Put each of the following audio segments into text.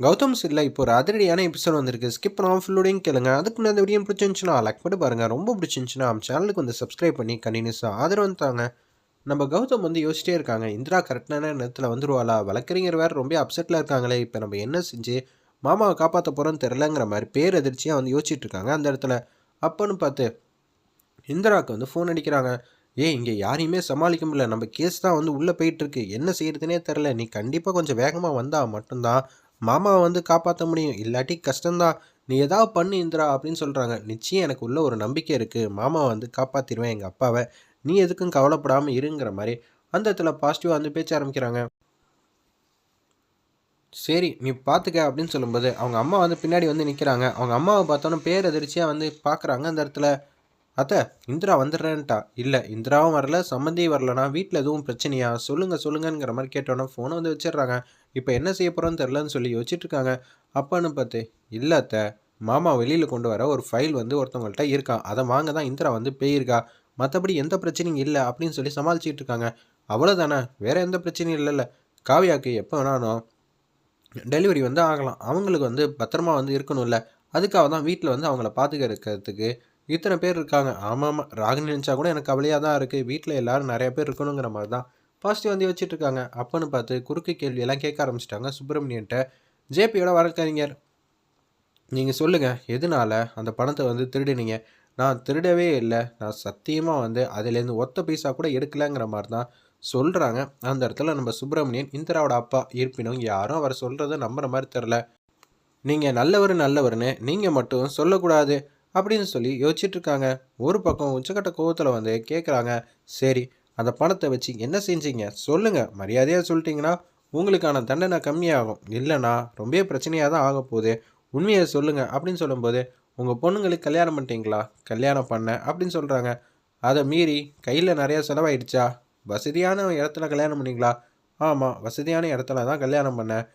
கௌதம் சில்ல இப்போ ஒரு அதிரடியான எபிசோட் வந்திருக்கு. ஸ்கிப் பண்ணாமல் ஃபுல்லோடையும் கேளுங்க. அதுக்கு முன்னாடி வீடியோ பிடிச்சிருந்துச்சுன்னா லைக் பண்ணி பாருங்கள் ரொம்ப பிடிச்சிருந்துச்சுன்னா நம்ம சேனலுக்கு வந்து சப்ஸ்கிரைப் பண்ணி கண்டினியூஸாக ஆதரவு தாங்க. நம்ம கௌதம் வந்து யோசிச்சிட்டே இருக்காங்க. இந்திரா கரெக்டான நேரத்தில் வந்துருவாளா? வழக்கறிஞர் வேறு ரொம்ப அப்செட்டில் இருக்காங்களே. இப்போ நம்ம என்ன செஞ்சு மாமாவை காப்பாற்ற போகிறோன்னு தெரிலங்கிற மாதிரி பேர் எதிர்ச்சியாக வந்து யோசிச்சுட்டு இருக்காங்க அந்த இடத்துல. அப்போன்னு பார்த்து இந்திராவுக்கு வந்து ஃபோன் அடிக்கிறாங்க. ஏ இங்கே யாரையுமே சமாளிக்க முடியல. நம்ம கேஸ் தான் வந்து உள்ளே போயிட்டுருக்கு என்ன செய்கிறதுனே தெரில நீ கண்டிப்பாக கொஞ்சம் வேகமாக வந்தால் மட்டும்தான் மாமாவை வந்து காப்பாற்ற முடியும். இல்லாட்டி கஷ்டம்தான். நீ ஏதாவது பண்ணு இந்திரா அப்படின்னு சொல்கிறாங்க நிச்சயம் எனக்கு உள்ள ஒரு நம்பிக்கை இருக்குது மாமாவை வந்து காப்பாற்றிடுவேன் எங்கள் அப்பாவை. நீ எதுக்கும் கவலைப்படாமல் இருங்கிற மாதிரி அந்த இடத்துல பாசிட்டிவாக வந்து பேச்ச ஆரம்பிக்கிறாங்க. சரி நீ பார்த்துக்க அப்படின்னு சொல்லும்போது அவங்க அம்மா வந்து பின்னாடி வந்து நிற்கிறாங்க அவங்க அம்மாவை பார்த்தோன்னே பேர் எதிர்ச்சியாக வந்து பார்க்குறாங்க அந்த இடத்துல. அத்தை இந்திரா வந்துடுறேன்ட்டா. இல்லை இந்திராவும் வரல. சம்மந்தியும் வரலனா வீட்டில் எதுவும் பிரச்சனையா? சொல்லுங்கள் சொல்லுங்கங்கிற மாதிரி கேட்டோன்னே ஃபோனை வந்து வச்சிடுறாங்க. இப்போ என்ன செய்ய போகிறோன்னு தெரிலன்னு சொல்லி யோசிச்சுட்டு இருக்காங்க அப்பான்னு பார்த்து இல்லாத்த மாமா வெளியில் கொண்டு வர ஒரு ஃபைல் வந்து ஒருத்தவங்கள்ட்ட இருக்கான் அதை வாங்க தான் இந்திரா வந்து போயிருக்கா? மற்றபடி எந்த பிரச்சனையும் இல்லை அப்படின்னு சொல்லி சமாளிச்சிட்டு இருக்காங்க அவ்வளோதானே வேற எந்த பிரச்சனையும் இல்லைல்ல. காவியாக்கு எப்போ வேணாலும் டெலிவரி வந்து ஆகலாம். அவங்களுக்கு வந்து பத்திரமா வந்து இருக்கணும்ல. அதுக்காக தான் வீட்டில் வந்து அவங்கள பார்த்துக்கிறதுக்கு இத்தனை பேர் இருக்காங்க. ஆமாம் ஆமாம் ராகினி நினச்சா கூட எனக்கு கவலையாக தான் இருக்குது வீட்டில் எல்லோரும் நிறைய பேர் இருக்கணுங்கிற மாதிரி தான். பாசிட்டிவ் வந்து வச்சுட்டு இருக்காங்க அப்போன்னு பார்த்து குறுக்கு கேள்வியெல்லாம் கேட்க ஆரம்பிச்சிட்டாங்க. சுப்பிரமணியன்ட்ட ஜேபியோட வழக்கறிஞர் நீங்கள் சொல்லுங்கள் எதனால் அந்த பணத்தை வந்து திருடினீங்க? நான் திருடவே இல்லை. நான் சத்தியமாக வந்து அதுலேருந்து ஒத்த பைசா கூட எடுக்கலைங்கிற மாதிரி தான் சொல்கிறாங்க அந்த இடத்துல நம்ம சுப்பிரமணியன் இந்திராவோட அப்பா இருப்பினும் யாரும் அவர் சொல்கிறத நம்புகிற மாதிரி தெரில நீங்கள் நல்லவர் நல்லவர்னு நீங்கள் மட்டும் சொல்லக்கூடாது அப்படின்னு சொல்லி யோசிச்சுட்டு இருக்காங்க ஒரு பக்கம் உச்சக்கட்ட கோவத்தில் வந்து கேட்குறாங்க சரி அந்த பணத்தை வச்சு என்ன செஞ்சீங்க? சொல்லுங்கள் மரியாதையாக சொல்லிட்டீங்கன்னா உங்களுக்கான தண்டனை கம்மியாகும். இல்லைனா ரொம்ப பிரச்சனையாக தான் ஆக போகுது. உண்மையை சொல்லுங்கள் அப்படின்னு சொல்லும்போது உங்கள் பொண்ணுங்களுக்கு கல்யாணம் பண்ணிட்டீங்களா? கல்யாணம் பண்ண அப்படின்னு சொல்கிறாங்க அதை மீறி கையில் நிறையா செலவாயிடுச்சா? வசதியான இடத்துல கல்யாணம் பண்ணிங்களா? ஆமாம் வசதியான இடத்துல தான் கல்யாணம் பண்ணேன்.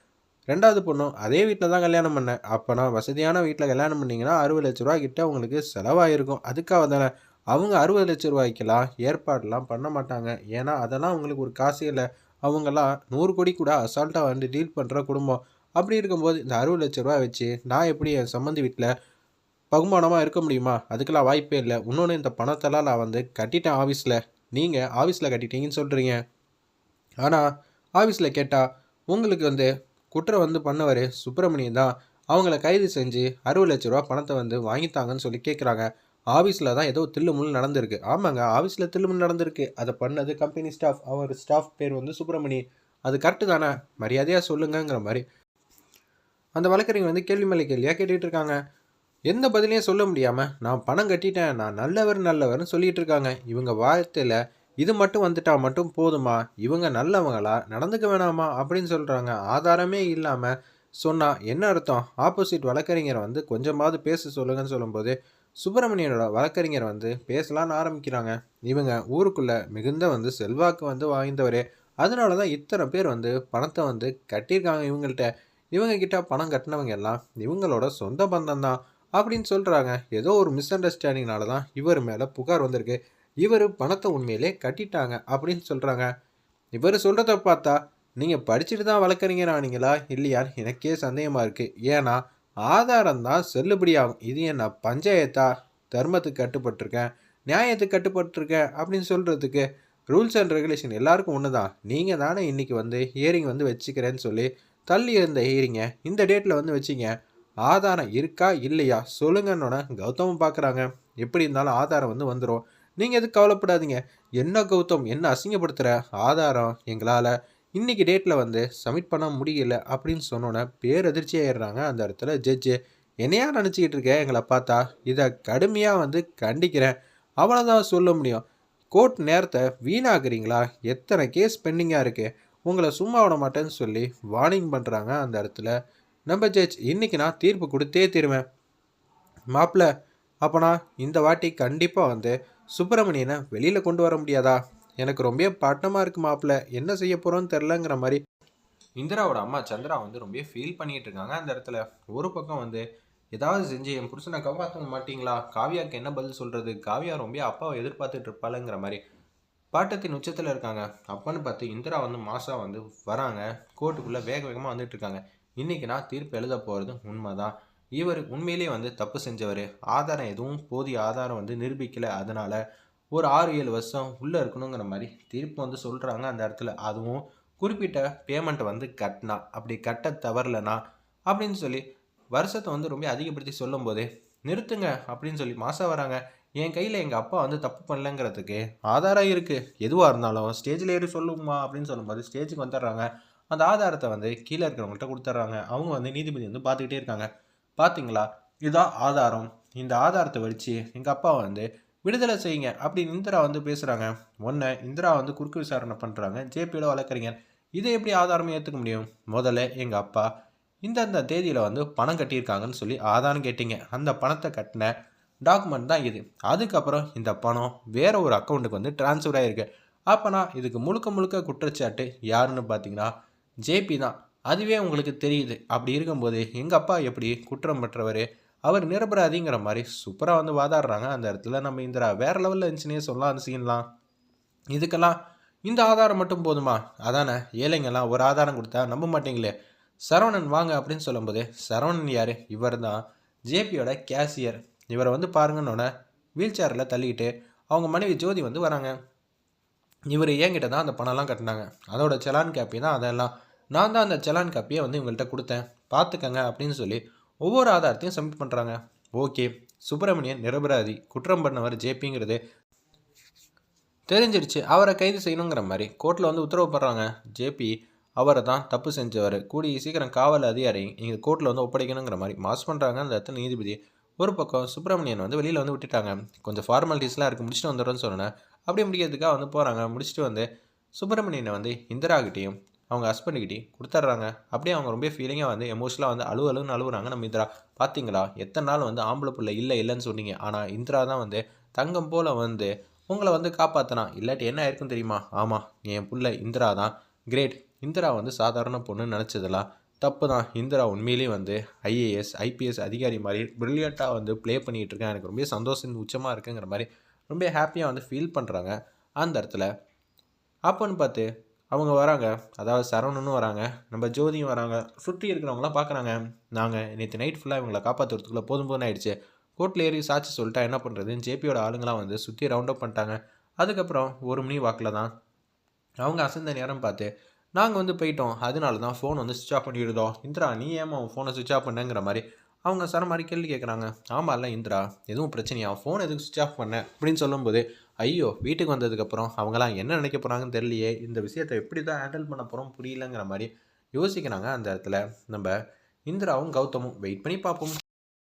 ரெண்டாவது பொண்ணும் அதே வீட்டில் தான் கல்யாணம் பண்ணேன். அப்போனா வசதியான வீட்டில் கல்யாணம் பண்ணிங்கன்னா அறுபது லட்ச ரூபா கிட்ட உங்களுக்கு செலவாயிருக்கும். அதுக்காக தானே அவங்க அறுபது லட்ச ரூபாய்க்கெல்லாம் ஏற்பாடெலாம் பண்ண மாட்டாங்க. ஏன்னா அதெல்லாம் அவங்களுக்கு ஒரு காசே இல்லை. அவங்கெல்லாம் நூறு கோடி கூட அசால்ட்டாக வந்து டீல் பண்ணுற குடும்பம். அப்படி இருக்கும்போது இந்த அறுபது லட்ச ரூபா வச்சு நான் எப்படி என் சம்மந்தி வீட்டில் பகுமானமாக இருக்க முடியுமா? அதுக்கெல்லாம் வாய்ப்பே இல்லை. இன்னொன்று இந்த பணத்தெல்லாம் நான் வந்து கட்டிட்டேன் ஆஃபீஸில் நீங்கள் ஆஃபீஸில் கட்டிட்டீங்கன்னு சொல்கிறீங்க ஆனால் ஆஃபீஸில் கேட்டால் உங்களுக்கு வந்து குற்றம் வந்து பண்ணவர் சுப்பிரமணியன் தான். அவங்கள கைது செஞ்சு அறுபது லட்ச ரூபா பணத்தை வந்து வாங்கித்தாங்கன்னு சொல்லி கேட்குறாங்க ஆஃபீஸில் தான் ஏதோ தில்லுமுல் நடந்திருக்கு. ஆமாங்க ஆஃபீஸில் தில்லுமுல் நடந்திருக்கு. அதை பண்ணது கம்பெனி ஸ்டாஃப் அவர் ஸ்டாஃப் பேர் வந்து சுப்பிரமணி. அது கரெக்டு தானே? மரியாதையாக சொல்லுங்கங்கிற மாதிரி. அந்த வழக்கறிஞர் வந்து கேள்வி மேலே கேள்வியாக கேட்டுகிட்டு இருக்காங்க. எந்த பதிலையும் சொல்ல முடியாமல் நான் பணம் கட்டிட்டேன். நான் நல்லவர் நல்லவர்னு சொல்லிட்டு இருக்காங்க. இவங்க வார்த்தையில் இது மட்டும் வந்துட்டால் மட்டும் போதுமா? இவங்க நல்லவங்களா? நடந்துக்க வேணாமா? அப்படின்னு சொல்கிறாங்க ஆதாரமே இல்லாமல் சொன்னால் என்ன அர்த்தம்? ஆப்போசிட் வழக்கறிஞரை வந்து கொஞ்சமாவது பேச சொல்லுங்கன்னு சொல்லும்போது சுப்பிரமணியனோட வழக்கறிஞர் வந்து பேசலான்னு ஆரம்பிக்கிறாங்க. இவங்க ஊருக்குள்ளே மிகுந்த வந்து செல்வாக்கு வந்து வாய்ந்தவரே. அதனால தான் இத்தனை பேர் வந்து பணத்தை வந்து கட்டியிருக்காங்க இவங்கள்ட்ட. இவங்க கிட்ட பணம் கட்டினவங்க எல்லாம் இவங்களோட சொந்த பந்தம் தான் அப்படின்னு சொல்கிறாங்க ஏதோ ஒரு மிஸ் அண்டர்ஸ்டாண்டிங்னால தான் இவர் மேலே புகார் வந்திருக்கு. இவர் பணத்தை உண்மையிலே கட்டிட்டாங்க அப்படின்னு சொல்கிறாங்க இவர் சொல்கிறத பார்த்தா நீங்கள் படிச்சுட்டு தான் வளர்க்குறீங்க ஆனீங்களா? இல்லையான்னு எனக்கே சந்தேகமாக இருக்குது ஏன்னா ஆதாரம் தான் செல்லுபடியாகும். இது என்ன பஞ்சாயத்தா? தர்மத்துக்கு கட்டுப்பட்டிருக்கேன். நியாயத்துக்கு கட்டுப்பட்டிருக்கேன் அப்படின்னு சொல்கிறதுக்கு ரூல்ஸ் அண்ட் ரெகுலேஷன் எல்லாருக்கும் ஒன்று தான் நீங்கள் தானே இன்றைக்கி வந்து ஹியரிங் வந்து வச்சுக்கிறேன்னு சொல்லி தள்ளி இருந்த ஹியரிங்கை இந்த டேட்டில் வந்து வச்சிங்க. ஆதாரம் இருக்கா இல்லையா? சொல்லுங்கன்னொன்னே கௌதமும் பார்க்குறாங்க எப்படி இருந்தாலும் ஆதாரம் வந்து வந்துடும் நீங்கள் எதுக்கு கவலைப்படாதீங்க. என்ன கௌதம் என்ன அசிங்கப்படுத்துகிற ஆதாரம் எங்களால் இன்றைக்கி டேட்டில் வந்து சப்மிட் பண்ண முடியல அப்படின்னு சொன்னோன்னே பேரதிர்ச்சி ஆயிடுறாங்க. அந்த இடத்துல ஜட்ஜு என்னையா நினச்சிக்கிட்டு இருக்க? எங்களை பார்த்தா இதை கடுமையாக வந்து கண்டிக்கிறேன். அவ்வளோதான் சொல்ல முடியும். கோர்ட் நேரத்தை வீணாக்குறீங்களா? எத்தனை கேஸ் பெண்டிங்காக இருக்குது உங்களை சும்மா விட மாட்டேன்னு சொல்லி வார்னிங் பண்ணுறாங்க அந்த இடத்துல. நம்ம ஜட்ஜ் இன்றைக்கி நான் தீர்ப்பு கொடுத்தே தருவேன். மாப்பிள்ள அப்போனா இந்த வாட்டி கண்டிப்பாக வந்து சுப்பிரமணியனை வெளியில் கொண்டு வர முடியாதா? எனக்கு ரொம்ப பட்டமாக இருக்கு மாப்பிள்ள. என்ன செய்ய போகிறோன்னு தெரிலங்கிற மாதிரி. இந்திராவோட அம்மா சந்திரா வந்து ரொம்ப ஃபீல் பண்ணிகிட்டு இருக்காங்க அந்த இடத்துல. ஒரு பக்கம் வந்து ஏதாவது செஞ்சு என் புருஷனை காப்பாற்ற மாட்டிங்களா? காவியாவுக்கு என்ன பதில் சொல்கிறது காவியா ரொம்ப அப்பாவை எதிர்பார்த்துட்டு இருப்பாளுங்கிற மாதிரி. பாட்டத்தின் உச்சத்தில் இருக்காங்க. அப்பன்னு பார்த்து இந்திரா வந்து மாசா வந்து வராங்க. கோர்ட்டுக்குள்ளே வேக வேகமாக வந்துட்டு இருக்காங்க. இன்றைக்கி நான் தீர்ப்பு எழுத போகிறது உண்மைதான். இவர் உண்மையிலேயே வந்து தப்பு செஞ்சவர். ஆதாரம் எதுவும் போதிய ஆதாரம் வந்து நிரூபிக்கலை. அதனால் ஒரு ஆறு ஏழு வருஷம் உள்ளே இருக்கணுங்கிற மாதிரி தீர்ப்பு வந்து சொல்கிறாங்க அந்த இடத்துல. அதுவும் குறிப்பிட்ட பேமெண்ட் வந்து கட்டினா அப்படி கட்ட தவறலனா அப்படின்னு சொல்லி வருஷத்தை வந்து ரொம்ப அதிகப்படுத்தி சொல்லும்போது நிறுத்துங்க அப்படின்னு சொல்லி மாதம் வராங்க. என் கையில் எங்கள் அப்பா வந்து தப்பு பண்ணலங்கிறதுக்கு ஆதாரம் இருக்குது எதுவாக இருந்தாலும் ஸ்டேஜில் ஏறி சொல்லுமா அப்படின்னு சொல்லும்போது ஸ்டேஜுக்கு வந்துடுறாங்க. அந்த ஆதாரத்தை வந்து கீழே இருக்கிறவங்கள்ட்ட கொடுத்துட்றாங்க. அவங்க வந்து நீதிபதி வந்து பார்த்துக்கிட்டே இருக்காங்க. பார்த்தீங்களா? இதுதான் ஆதாரம். இந்த ஆதாரத்தை வச்சு எங்கள் அப்பா வந்து விடுதலை செய்யுங்க அப்படின்னு இந்திரா வந்து பேசுகிறாங்க ஒன்று இந்திரா வந்து குறுக்கு விசாரணை பண்ணுறாங்க ஜேபியோட வழக்கறிஞர் இதை எப்படி ஆதாரமே ஏற்றுக்க முடியும்? முதல்ல எங்கள் அப்பா இந்தந்த தேதியில் வந்து பணம் கட்டியிருக்காங்கன்னு சொல்லி ஆதாரம் கேட்டீங்க. அந்த பணத்தை கட்டின டாக்குமெண்ட் தான் இது. அதுக்கப்புறம் இந்த பணம் வேற ஒரு அக்கௌண்ட்டுக்கு வந்து ட்ரான்ஸ்ஃபர் ஆகிருக்கு அப்போனா இதுக்கு முழுக்க முழுக்க குற்றச்சாட்டு யாருன்னு பார்த்தீங்கன்னா ஜேபி தான். அதுவே உங்களுக்கு தெரியுது. அப்படி இருக்கும்போது எங்கள் அப்பா எப்படி குற்றம் பெற்றவர்? அவர் நிரபராதிங்கிற மாதிரி சூப்பராக வந்து வாதாடுறாங்க. அந்த இடத்துல நம்ம இந்திரா வேறு லெவலில் இருந்துச்சுன்னே சொல்லலாம் அந்த சீன்லாம் இதுக்கெல்லாம் இந்த ஆதாரம் மட்டும் போதுமா? அதானே ஏழைங்கெல்லாம் ஒரு ஆதாரம் கொடுத்தா நம்ப மாட்டீங்களே. சரவணன் வாங்க அப்படின்னு சொல்லும்போது சரவணன் யார்? இவர் தான் ஜேபியோட கேஷியர் இவரை வந்து பாருங்கன்னொன்னே வீல் சேரில் தள்ளிக்கிட்டு அவங்க மனைவி ஜோதி வந்து வராங்க. இவர் என்கிட்ட தான் அந்த பணம்லாம் கட்டினாங்க. அதோட செலான் காப்பி தான் அதெல்லாம். நான் தான் அந்த செலான் காப்பியை வந்து இவங்கள்ட்ட கொடுத்தேன். பார்த்துக்கங்க அப்படின்னு சொல்லி ஒவ்வொரு ஆதாரத்தையும் சப்மிட் பண்ணுறாங்க ஓகே. சுப்பிரமணியன் நிரபராதி குற்றம் பண்ணவர் ஜேபிங்கிறது தெரிஞ்சிருச்சு. அவரை கைது செய்யணுங்கிற மாதிரி. கோர்ட்டில் வந்து உத்தரவு போடுறாங்க. ஜேபி அவரை தான் தப்பு செஞ்சவர். கூடிய சீக்கிரம் காவல் அதிகாரி இங்கே கோர்ட்டில் வந்து ஒப்படைக்கணுங்கிற மாதிரி மாஸ் பண்ணுறாங்க அந்த இடத்துல நீதிபதி ஒரு பக்கம் சுப்பிரமணியன் வந்து வெளியில் வந்து விட்டுட்டாங்க. கொஞ்சம் ஃபார்மாலிட்டிஸ்லாம் இருக்குது முடிச்சுட்டு வந்துடுறேன்னு சொன்னேன். அப்படியே முடிக்கிறதுக்காக வந்து போகிறாங்க முடிச்சுட்டு வந்து சுப்பிரமணியனை வந்து இந்திராகிட்டையும் அவங்க ஹஸ்பண்டுக்கிட்டே கொடுத்துட்றாங்க அப்படியே அவங்க ரொம்ப ஃபீலிங்காக வந்து எமோஷனலாக வந்து அழு அழுன்னு அழுகுறாங்க நம்ம இந்திரா பார்த்தீங்களா எத்தனை நாள் வந்து ஆம்பளை பிள்ளை இல்லை இல்லைன்னு சொன்னீங்க. ஆனால் இந்திரா தான் வந்து தங்கம் போல் வந்து உங்களை வந்து காப்பாற்றினா இல்லாட்டி என்ன ஆயிருக்கும் தெரியுமா? ஆமாம் என் பிள்ளை இந்திரா தான். கிரேட் இந்திரா வந்து சாதாரண பொண்ணுன்னு நினச்சதெல்லாம் தப்பு தான். இந்திரா உண்மையிலேயே வந்து ஐஏஎஸ் ஐபிஎஸ் அதிகாரி மாதிரி ப்ரில்லியண்ட்டாக வந்து ப்ளே பண்ணிகிட்டு இருக்கேன். எனக்கு ரொம்ப சந்தோஷம் உச்சமாக இருக்குங்கிற மாதிரி ரொம்ப ஹாப்பியாக வந்து ஃபீல் பண்ணுறாங்க அந்த இடத்துல அப்போன்னு பார்த்து அவங்க வராங்க. அதாவது சரவணனும் வராங்க. நம்ம ஜோதியும் வராங்க. சுற்றி இருக்கிறவங்களாம் பார்க்குறாங்க. நாங்கள் நேற்று நைட் ஃபுல்லாக இவங்களை காப்பாற்றுறதுக்குள்ளே போதும் போதும் ஆயிடுச்சு. கோர்ட்டில் ஏறி சாட்சி சொல்லிட்டா என்ன பண்ணுறதுன்னு ஜேபியோட ஆளுங்களாம் வந்து சுற்றி ரவுண்ட் அப் பண்ணிட்டாங்க. அதுக்கப்புறம் ஒரு மணி வாக்கில் தான் அவங்க அசந்த நேரம் பார்த்து நாங்கள் வந்து போயிட்டோம். அதனால தான் ஃபோன் வந்து சுவிச் ஆஃப் பண்ணிவிடுதோம் இந்திரா நீ ஏமா அவன் ஃபோனை சுவிச் ஆஃப் பண்ணங்கிற மாதிரி அவங்க சர மாதிரி கேள்வி கேட்குறாங்க ஆமாம் இல்லை இந்திரா எதுவும் பிரச்சனையா? ஃபோன் எதுக்கு சுவிச் ஆஃப் பண்ண? அப்படின்னு சொல்லும்போது ஐயோ வீட்டுக்கு வந்ததுக்கப்புறம் அவங்களாம் என்ன நினைக்க போகிறாங்கன்னு தெரியலையே இந்த விஷயத்தை எப்படி தான் ஹேண்டில் பண்ண போகிறோம் புரியலங்கிற மாதிரி யோசிக்கிறாங்க அந்த இடத்துல. நம்ம இந்திராவும் கௌதமும் வெயிட் பண்ணி பார்ப்போம்.